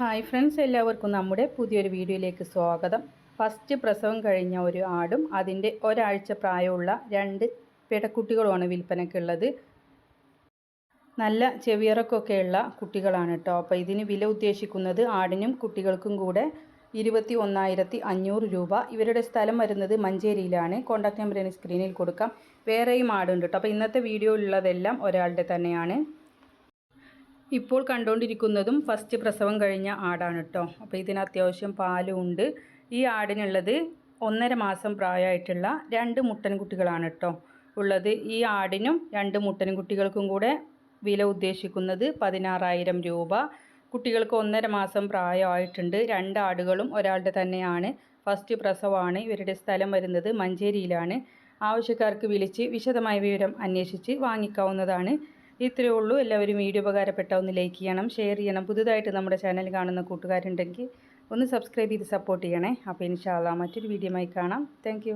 Hi friends എല്ലാവർക്കും നമ്മുടെ പുതിയൊരു വീഡിയോയിലേക്ക് സ്വാഗതം. ഫസ്റ്റ് പ്രസവം കഴിഞ്ഞ ഒരു ആടും അതിന്റെ ഒരാഴ്ച പ്രായമുള്ള രണ്ട് പിടക്കുട്ടികളുമാണ് വിൽപ്പനയ്ക്കുള്ളത് നല്ല ചെവിയറക്കൊക്കെയുള്ള കുട്ടികളാണ് കേട്ടോ. അപ്പോൾ ഇതിന് വില ഉദ്ദേശിക്കുന്നത് ആടിനും കുട്ടികൾക്കും കൂടെ ഇരുപത്തി ഒന്നായിരത്തി അഞ്ഞൂറ് രൂപ. ഇവരുടെ സ്ഥലം വരുന്നത് മഞ്ചേരിയിലാണ്. കോൺടാക്റ്റ് നമ്പർ സ്ക്രീനിൽ കൊടുക്കാം. വേറെയും ആടുണ്ട് കേട്ടോ. അപ്പോൾ ഇന്നത്തെ വീഡിയോ ഉള്ളതെല്ലാം ഒരാളുടെ തന്നെയാണ്. ഇപ്പോൾ കണ്ടുകൊണ്ടിരിക്കുന്നതും ഫസ്റ്റ് പ്രസവം കഴിഞ്ഞ ആടാണ് കേട്ടോ അപ്പോൾ ഇതിന് അത്യാവശ്യം പാലും ഉണ്ട്. ഈ ആടിനുള്ളത് ഒന്നര മാസം പ്രായമായിട്ടുള്ള രണ്ട് മുട്ടൻ കുട്ടികളാണ് കേട്ടോ ഉള്ളത്. ഈ ആടിനും രണ്ട് മുട്ടൻ കുട്ടികൾക്കും കൂടെ വില ഉദ്ദേശിക്കുന്നത് പതിനാറായിരം രൂപ. കുട്ടികൾക്ക് ഒന്നര മാസം പ്രായമായിട്ടുണ്ട്. രണ്ട് ആടുകളും ഒരാളുടെ തന്നെയാണ്. ഫസ്റ്റ് പ്രസവമാണ്. ഇവരുടെ സ്ഥലം വരുന്നത് മഞ്ചേരിയിലാണ്. ആവശ്യക്കാർക്ക് വിളിച്ച് വിശദമായ വിവരം അന്വേഷിച്ച് വാങ്ങിക്കാവുന്നതാണ്. ഇത്രയേ ഉള്ളൂ. എല്ലാവരും വീഡിയോ ഉപകാരപ്പെട്ട ഒന്ന് ലൈക്ക് ചെയ്യണം ഷെയർ ചെയ്യണം. പുതുതായിട്ട് നമ്മുടെ ചാനൽ കാണുന്ന കൂട്ടുകാരുണ്ടെങ്കിൽ ഒന്ന് സബ്സ്ക്രൈബ് ചെയ്ത് സപ്പോർട്ട് ചെയ്യണേ. അപ്പോൾ ഇൻഷാല്ല മറ്റൊരു വീഡിയോയുമായി കാണാം. താങ്ക്